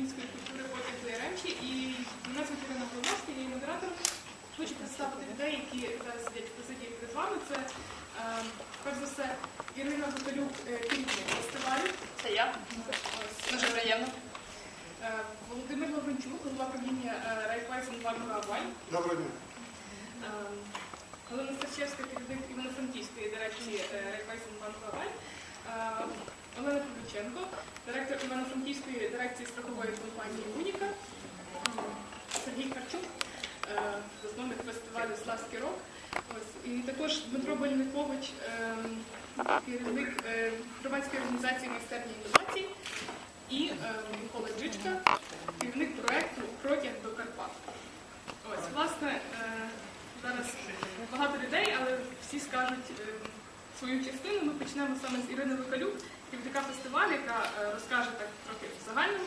української культури потяг до Яремчі. І мене звуть Ірина Головська, я є модератор. Хочу представити людей, які зараз сидять в президії перед вами. Це е, перш за все Ірина Гуталюк, е, керівник фестивалю. Це я. Ось, Дуже приємно. е, Володимир Лавренчук, голова правління Райфайсен Банка Аваль. Доброго дня. Галина Стачевська, керівник Івано-Франківської дирекції Райфайсен Банку Аваль. Олена Павлюченко, директор Івано-Франківської дирекції страхової компанії Уніка. Сергій Харчук, е, засновник фестивалю Славський рок. І також Дмитро Больникович, ем, керівник е, громадської організації майстерні інновацій. І Микола Джичка, керівник проекту Протяг до Карпат. Ось, власне, е, зараз багато людей, але всі скажуть е, свою частину. Ми почнемо саме з Ірини Лукалюк, керівника фестивалю, яка е, розкаже так трохи в загальному.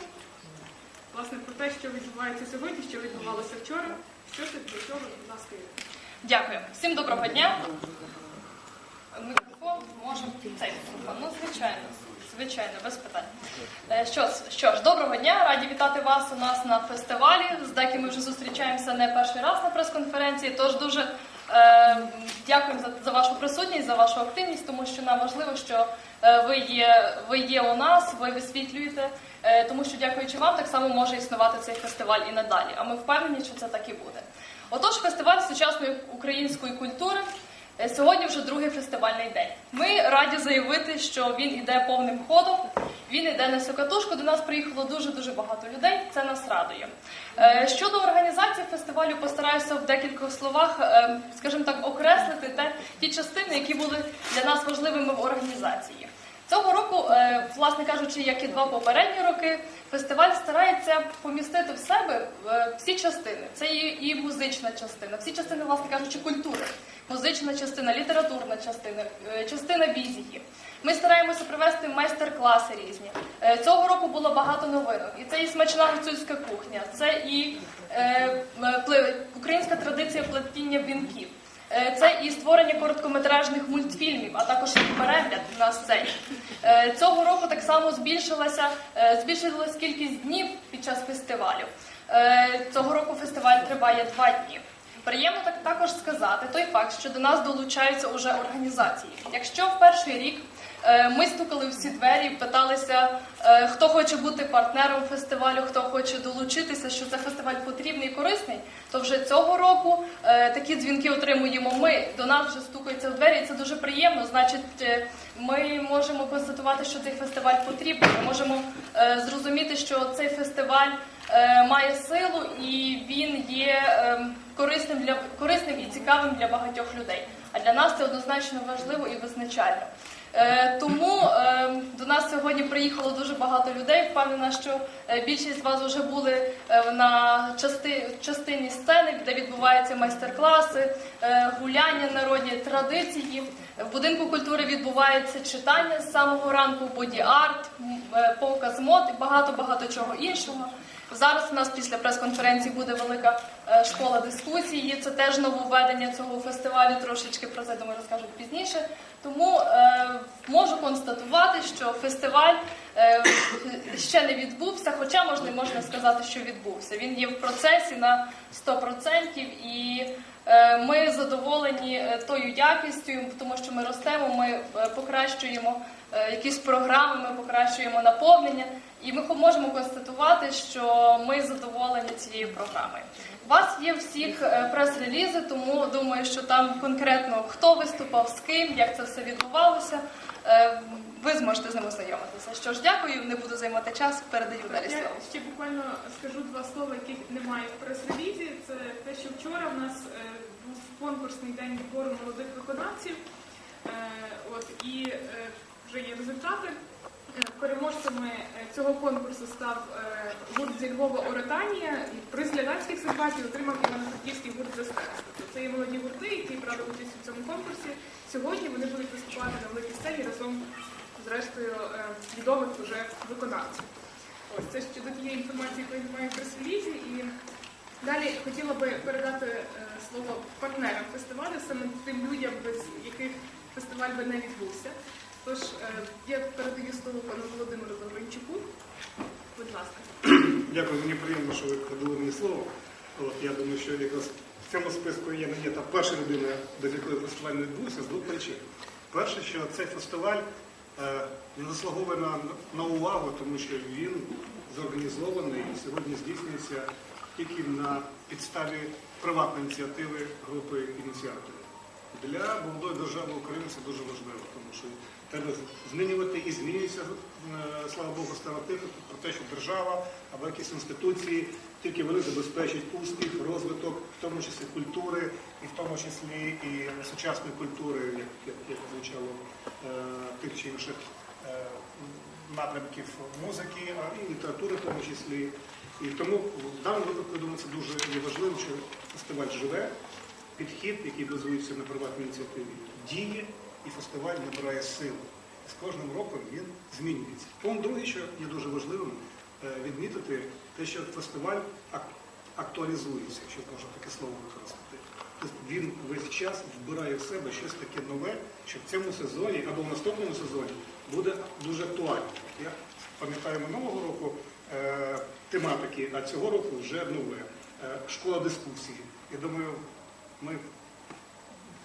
Власне, про те, що відбувається сьогодні, що відбувалося вчора. Що це для чого, будь ласка, Ірина. Дякую. Всім доброго дня. Мікрофон можемо цей мікрофон. Ну, звичайно, звичайно, без питань. Е, Що, ж- що ж, доброго дня. Раді вітати вас у нас на фестивалі. З деякими вже зустрічаємося не перший раз на прес-конференції. Тож дуже дякуємо за, за вашу присутність, за вашу активність, тому що нам важливо, що е, ви є, ви є у нас, ви висвітлюєте. Е, тому що, дякуючи вам, так само може існувати цей фестиваль і надалі. А ми впевнені, що це так і буде. Отож, фестиваль сучасної української культури е, сьогодні вже другий фестивальний день. Ми раді заявити, що він іде повним ходом. Він іде на всю катушку. До нас приїхало дуже дуже багато людей. Це нас радує. Е, Щодо організації фестивалю, постараюся в декількох словах, е, скажімо так, окреслити те, ті частини, які були для нас важливими в організації. Цього року, е, власне кажучи, як і два попередні роки, фестиваль старається помістити в себе всі частини. Це і музична частина, всі частини, власне кажучи, культури, музична частина, літературна частина, е, частина візії. Ми стараємося провести майстер-класи різні. Е, Цього року було багато новинок. І це і смачна гуцульська кухня, це і е, українська традиція плетіння вінків. Е, Це і створення короткометражних мультфільмів, а також і перегляд на сцені. Е, Цього року так само збільшилася е, збільшилась кількість днів під час фестивалю. Е, Цього року фестиваль триває два дні. Приємно так також сказати той факт, що до нас долучаються уже організації. Якщо в перший рік ми стукали всі двері, питалися, е, хто хоче бути партнером фестивалю, хто хоче долучитися, що це фестиваль потрібний і корисний, то вже цього року е, такі дзвінки отримуємо ми. До нас вже стукаються в двері, і це дуже приємно. Значить, е, ми можемо констатувати, що цей фестиваль потрібний. Ми можемо е, зрозуміти, що цей фестиваль е, має силу і він є корисним для корисним і цікавим для багатьох людей. А для нас це однозначно важливо і визначально. Е, Тому е, до нас сьогодні приїхало дуже багато людей. Впевнена, що е, більшість з вас вже були на частині сцени, де відбуваються майстер-класи, гуляння, народні традиції. В будинку культури відбувається читання з самого ранку, боді-арт, е, показ мод і багато багато чого іншого. Зараз у нас після прес-конференції буде велика е, школа дискусії. Це теж нововведення цього фестивалю. Трошечки про це думаю розкажуть пізніше. Тому е, можу констатувати, що фестиваль ще не відбувся, хоча можна можна сказати, що відбувся. Він є в процесі на 100% і е, ми задоволені е, тою якістю, тому що ми ростемо, ми е, покращуємо е, якісь програми, ми покращуємо наповнення. І ми можемо констатувати, що ми задоволені цією програмою. У вас є всіх е, прес-релізи, тому думаю, що там конкретно хто виступав, з ким, як це все відбувалося. Е, Ви зможете з ним ознайомитися. Що ж, дякую, не буду займати час. Передаю далі Я ще буквально скажу два слова, яких немає в прес-релізі. Це те, що вчора в нас е, був конкурсний день відбору молодих виконавців. Е, От і вже є результати. Е, Переможцями е, цього конкурсу став е, гурт зі Львова Оретанія. І приз глядацьких симпатій отримав Івано-Франківський гурт «Застарство». Це є молоді гурти, які брали участь у цьому конкурсі. Сьогодні вони будуть виступати на великій сцені разом з рештою відомих уже виконавців. Ось це щодо тієї інформації, яку немає в прес-релізі. І далі хотіла би передати слово партнерам фестивалю, саме тим людям, без яких фестиваль би не відбувся. Тож е, я передаю слово пану Володимиру Лавренчуку. Будь ласка. Дякую, мені приємно, що ви дали мені слово. От, я думаю, що якраз в цьому списку я не є та перша людина, до якої фестиваль не відбувся, з двох причин. Перше, що цей фестиваль е, він заслуговує на, на увагу, тому що він зорганізований і сьогодні здійснюється тільки на підставі приватної ініціативи групи ініціаторів. Для молодої держави України це дуже важливо, тому що треба змінювати і змінюється, е, слава Богу, стереотипи про те, що держава або якісь інституції, тільки вони забезпечать успіх, розвиток, в тому числі культури, і в тому числі і сучасної культури, як, як, як звучало е, тих чи інших е, напрямків музики, а і літератури в тому числі. І тому в даному випадку я думаю, це дуже важливо, що фестиваль живе, підхід, який базується на приватній ініціативі, діє і фестиваль набирає сил. З кожним роком він змінюється. Пункт другий, що є дуже важливим, е, відмітити те, що фестиваль актуалізується, якщо можна таке слово використати. Тобто він весь час вбирає в себе щось таке нове, що в цьому сезоні або в наступному сезоні буде дуже актуально. Я пам'ятаю минулого року е, тематики, а цього року вже нове. Е, школа дискусії. Я думаю, ми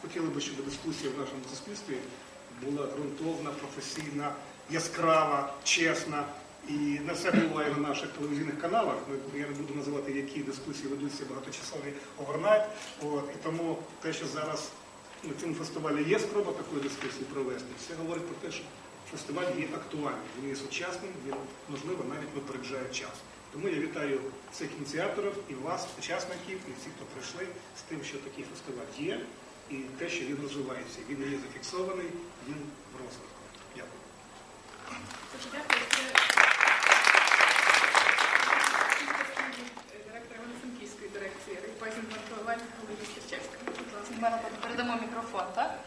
хотіли би, щоб дискусія в нашому суспільстві була ґрунтовна, професійна, яскрава, чесна. І не все буває на наших телевізійних каналах. Ми- Я не буду називати, які дискусії ведуться багаточасові овернайт. От, і тому те, що зараз на цьому фестивалі є спроба такої дискусії провести, все говорить про те, що фестиваль є актуальним, він є сучасним, він, можливо, навіть випереджає час. Тому я вітаю цих ініціаторів і вас, учасників, і всіх, хто прийшли, з тим, що такий фестиваль є, і те, що він розвивається. Він не є зафіксований, він в розвитку. Дякую. Дуже дякую. Директор Івано-Франківської дирекції. Будь ласка. Ми передамо мікрофон, так?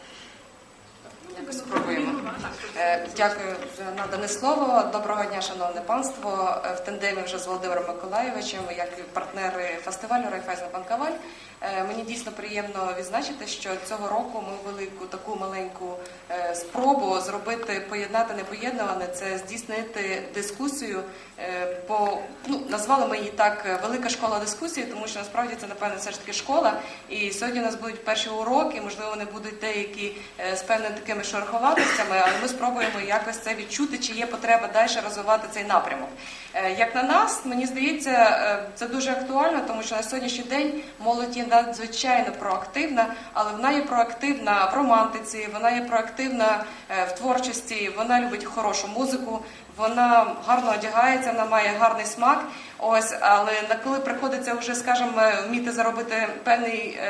Якось спробуємо. Так, Е, Дякую за надане слово. Доброго дня, шановне панство. Е, В тандемі вже з Володимиром Миколаєвичем, як партнери фестивалю Райфайзен Банкаваль. Е, Мені дійсно приємно відзначити, що цього року ми велику таку маленьку е, спробу зробити поєднати непоєднуване, це здійснити дискусію е, по ну назвали ми її так е, велика школа дискусії, тому що насправді це напевно все ж таки школа. І сьогодні у нас будуть перші уроки. Можливо, вони будуть деякі е, з певними такими шероховатостями, але ми спробуємо якось це відчути, чи є потреба далі розвивати цей напрямок. Е, Як на нас, мені здається, е, це дуже актуально, тому що на сьогоднішній день молодь є надзвичайно проактивна, але вона є проактивна в романтиці, вона є проактивна е, в творчості, вона любить хорошу музику, вона гарно одягається, вона має гарний смак. Ось, але коли приходиться вже, скажімо, вміти заробити певний.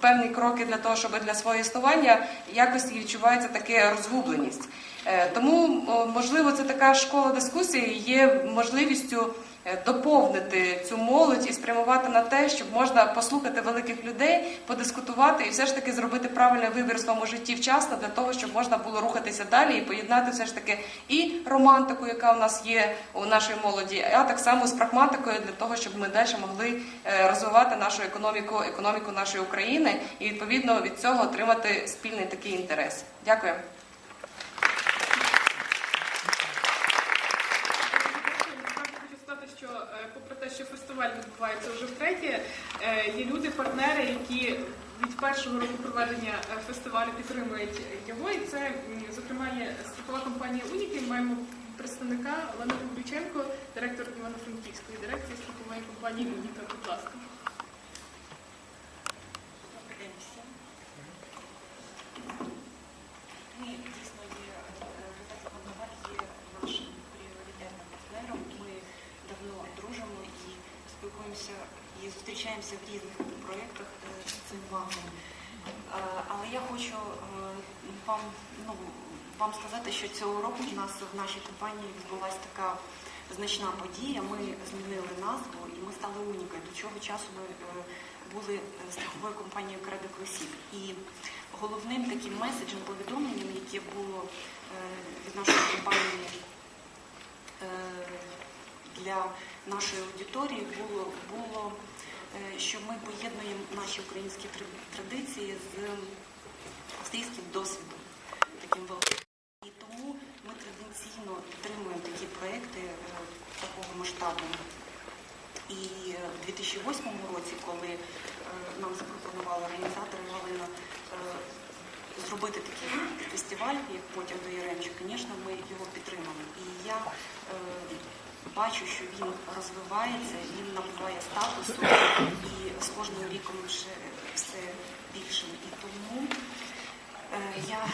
Певні кроки для того, щоб для свого існування якось відчувається таке розгубленість. Е, Тому, можливо, це така школа дискусії є можливістю доповнити цю молодь і спрямувати на те, щоб можна послухати великих людей, подискутувати і все ж таки зробити правильний вибір в своєму житті вчасно для того, щоб можна було рухатися далі і поєднати все ж таки і романтику, яка у нас є у нашої молоді, а так само з прагматикою для того, щоб ми далі могли е, розвивати нашу економіку, економіку нашої України і відповідно від цього отримати спільний такий інтерес. Дякую. Насправді хочу сказати, що е, попри те, що фестиваль відбувається вже втретє, е, є люди, партнери, які від першого року проведення е, фестивалю підтримують його. І це, зокрема, є страхова компанія Уніки. Маємо представника Олена Павлюченко, директор Івано-Франківської дирекції страхової компанії Уніка. Будь ласка. Добрий день всім. Ми дійсно є Фоногар є нашим пріоритетним партнером. Ми давно дружимо і спілкуємося і зустрічаємося в різних проєктах е, цим вагом. Е, Але я хочу е, вам, ну, вам сказати, що цього року в нас в нашій компанії відбулася така значна подія. Ми змінили назву і ми стали унікою. До цього часу ми були страховою компанією Credit Classic. І головним таким меседжем, повідомленням, яке було від нашої компанії для нашої аудиторії, було, було що ми поєднуємо наші українські традиції з австрійським досвідом, таким великим. І тому ми традиційно підтримуємо такі проекти е, такого масштабу. І в 2008 році, коли е, нам запропонували організатори Галина е, зробити такий фестиваль, як потяг до Яремча, звісно, ми його підтримали. І я е, бачу, що він розвивається, він набуває статусу і з кожним ріком ще все більшим. І тому е, я